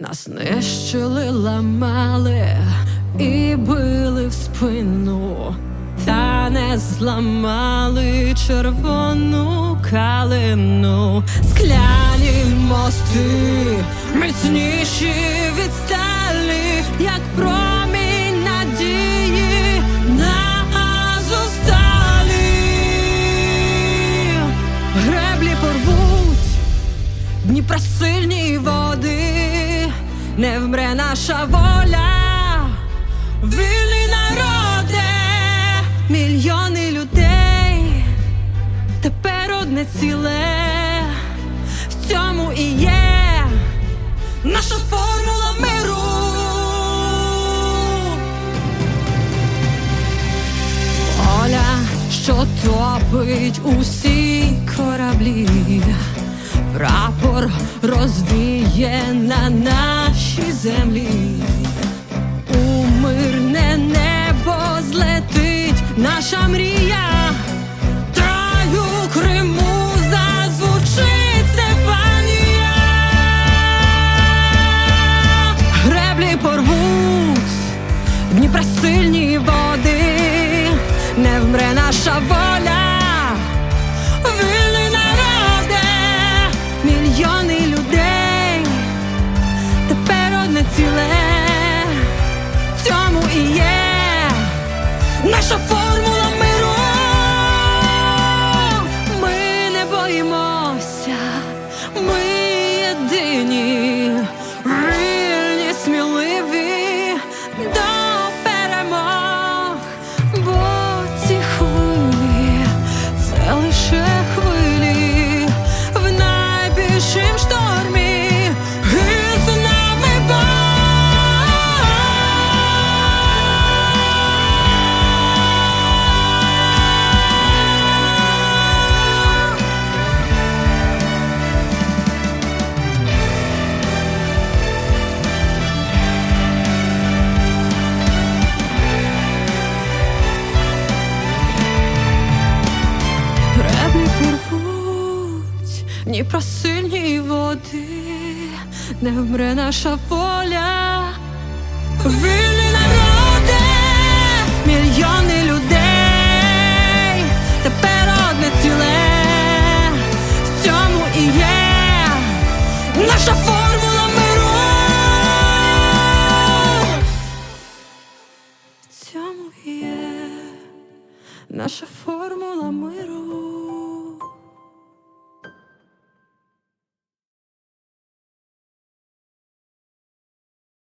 Нас нищили, ламали і били в спину, та не зламали червону калину, скляні мости, міцніші від сталі, як промінь надії на зусталі. Греблі порвуть Дніпра сильні води, не вмре наша воля, вільний народе, мільйони людей, тепер одне ціле, в цьому і є наша формула миру. Оля, що топить усі кораблі, прапор розвіє на нашій землі. У мирне небо злетить наша мрія. Наша формула Ні, про сильні води, не вмре наша воля, вільний народи, мільйони людей, тепер одне ціле, в цьому і є наша формула миру, в цьому і є наша формула миру.